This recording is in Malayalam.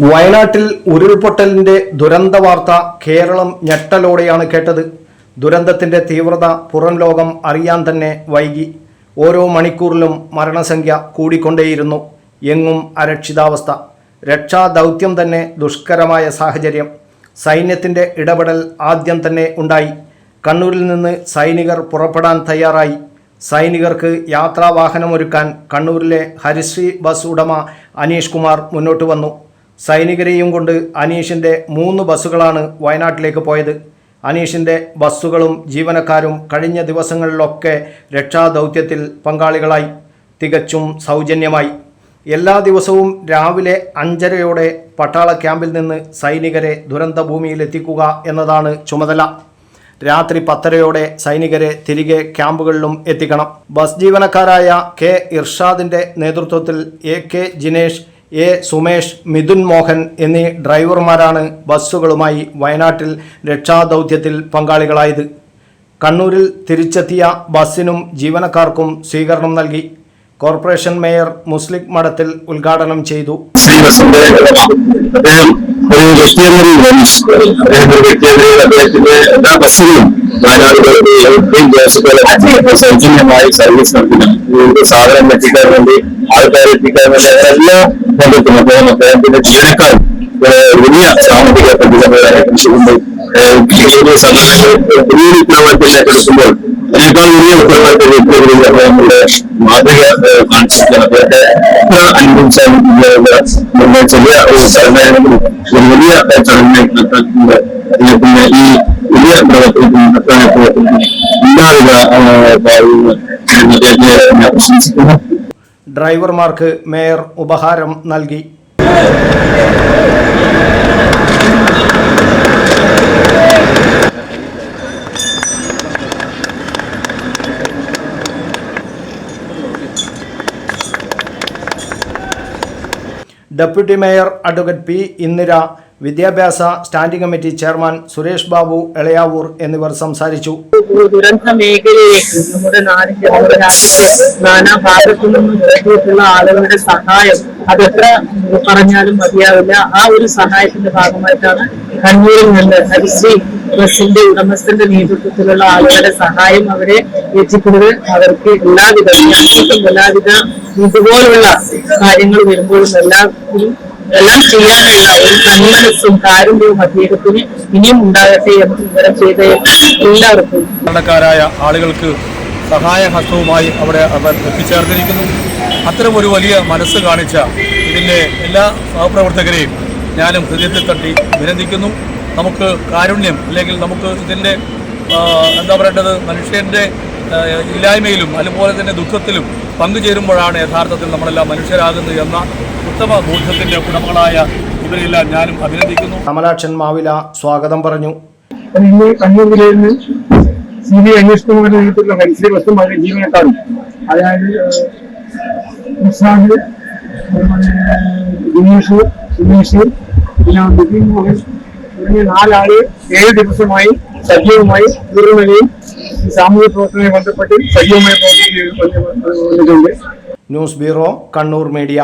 വയനാട്ടിൽ ഉരുൾപൊട്ടലിന്റെ ദുരന്ത വാർത്ത കേരളം ഞെട്ടലോടെയാണ് കേട്ടത്. ദുരന്തത്തിന്റെ തീവ്രത പുറം ലോകം അറിയാൻ തന്നെ വൈകി. ഓരോ മണിക്കൂറിലും മരണസംഖ്യ കൂടിക്കൊണ്ടേയിരുന്നു. എങ്ങും അരക്ഷിതാവസ്ഥ. രക്ഷാദൗത്യം തന്നെ ദുഷ്കരമായ സാഹചര്യം. സൈന്യത്തിന്റെ ഇടപെടൽ ആദ്യം തന്നെ ഉണ്ടായി. കണ്ണൂരിൽ നിന്ന് സൈനികർ പുറപ്പെടാൻ തയ്യാറായി. സൈനികർക്ക് യാത്രാവാഹനമൊരുക്കാൻ കണ്ണൂരിലെ ഹരിശ്രീ ബസ് ഉടമ അനീഷ് കുമാർ മുന്നോട്ട് വന്നു. സൈനികരെയും കൊണ്ട് അനീഷിന്റെ മൂന്ന് ബസ്സുകളാണ് വയനാട്ടിലേക്ക് പോയത്. അനീഷിന്റെ ബസ്സുകളും ജീവനക്കാരും കഴിഞ്ഞ ദിവസങ്ങളിലൊക്കെ രക്ഷാദൗത്യത്തിൽ പങ്കാളികളായി. തികച്ചും സൗജന്യമായി. എല്ലാ ദിവസവും രാവിലെ അഞ്ചരയോടെ പട്ടാള ക്യാമ്പിൽ നിന്ന് സൈനികരെ ദുരന്ത എത്തിക്കുക എന്നതാണ് ചുമതല. രാത്രി പത്തരയോടെ സൈനികരെ തിരികെ ക്യാമ്പുകളിലും എത്തിക്കണം. Bus ജീവനക്കാരായ K. ഇർഷാദിന്റെ നേതൃത്വത്തിൽ A. K. Jinesh A Sumesh Mithun Mohan എന്നീ ഡ്രൈവർമാരാണ് ബസ്സുകളുമായി വയനാട്ടിൽ രക്ഷാദൗത്യത്തിൽ പങ്കാളികളായത്. കണ്ണൂരിൽ തിരിച്ചെത്തിയ ബസ്സിനും ജീവനക്കാർക്കും സ്വീകരണം നൽകി. കോർപ്പറേഷൻ മേയർ മുസ്ലിക് മഠത്തിൽ ഉദ്ഘാടനം ചെയ്തു. ഒരു പോലീസ് അദ്ദേഹം ഒരു വെറ്റിനറി അദ്ദേഹത്തിന്റെ എല്ലാ ദേശത്തുള്ള സൗജന്യമായി സർവീസ് വിവിധ സാധനം എത്തിക്കാൻ വേണ്ടി ആൾക്കാരെ എത്തിക്കാൻ വേണ്ടി അവരെല്ലാം കൊണ്ടെത്തുന്നു അദ്ദേഹം അദ്ദേഹത്തിന്റെ ജീവനക്കാരും ഏഹ്, വലിയ സാമ്പത്തിക പ്രതിബദ്ധതയായിട്ടും ചെയ്യുന്നു പുതിയ ഈ ഒരു ചെറിയ ഡ്രൈവർമാർക്ക് മേയർ ഉപഹാരം നൽകി. Deputy mayor advocate P Indira വിദ്യാഭ്യാസ standing committee chairman Suresh Babu Elayavoor എന്നിവർ സംസാരിച്ചു. ദുരന്ത മേഖലയിലെ നമ്മുടെ നാടിന്റെ നമ്മുടെ രാജ്യത്തെ നാനാ ഭാഗത്തു നിന്നും ഇറങ്ങിയിട്ടുള്ള ആളുകളുടെ സഹായം അതെത്ര പറഞ്ഞാലും മതിയാവില്ല. ആ ഒരു സഹായത്തിന്റെ ഭാഗമായിട്ടാണ് കണ്ണൂരിൽ നിന്ന് ഹരിശ്രീ ബസിന്റെ ഉടമസ്ഥന്റെ നേതൃത്വത്തിലുള്ള ആളുകളുടെ സഹായം അവരെ എത്തിക്കുന്നത് അവർക്ക് എല്ലാവിധ എല്ലാവിധ ഇതുപോലുള്ള കാര്യങ്ങൾ വരുമ്പോഴും എല്ലാവരും എല്ലാം ചെയ്യാനുള്ള ഒരു കൺമനസ്സും കാരുണ്യവും അദ്ദേഹത്തിന് ഇനിയും ഉണ്ടാകട്ടെ എന്ന് വിവരം ചെയ്ത എല്ലാവർക്കും സാധാരണക്കാരായ ആളുകൾക്ക് സഹായഹസ്തവുമായി അവിടെ അവർ എത്തിച്ചേർന്നിരിക്കുന്നു. അത്തരം ഒരു വലിയ മനസ്സ് കാണിച്ച ഇതിന്റെ എല്ലാ സഹപ്രവർത്തകരെയും ഞാനും ഹൃദയത്തിൽ തട്ടി അഭിനന്ദിക്കുന്നു. നമുക്ക് കാരുണ്യം അല്ലെങ്കിൽ നമുക്ക് ഇതിന്റെ എന്താ പറയേണ്ടത് മനുഷ്യന്റെ ഇല്ലായ്മയിലും അതുപോലെ തന്നെ ദുഃഖത്തിലും പങ്കുചേരുമ്പോഴാണ് യഥാർത്ഥത്തിൽ നമ്മളെല്ലാം മനുഷ്യരാകുന്നത് എന്ന ഉത്തമ ബോധ്യത്തിന്റെ ഉടമകളായ ഇവരെല്ലാം ഞാനും അഭിനന്ദിക്കുന്നു. കമലാക്ഷൻ മാവില സ്വാഗതം പറഞ്ഞു. ഇന്ന് കണ്ണൂർ ജില്ലയിൽ നിന്ന് സി ബി അന്വേഷണ നേതൃത്വത്തിലുള്ള ഹരിശ്രീ ജീവനക്കാരും അതായത് നിഷാദ് അതുപോലെ ദിനേഷ് സുമേഷ് പിന്നെ നിതിൻ മോഹൻ തുടങ്ങിയ നാലാൾ ഏഴ് ദിവസമായി സജീവമായി ഈ സാമൂഹ്യ പ്രവർത്തനവുമായി ബന്ധപ്പെട്ട് സജീവമായി പ്രവർത്തിക്കുന്നു ന്യൂസ് ബ്യൂറോ കണ്ണൂർ മീഡിയ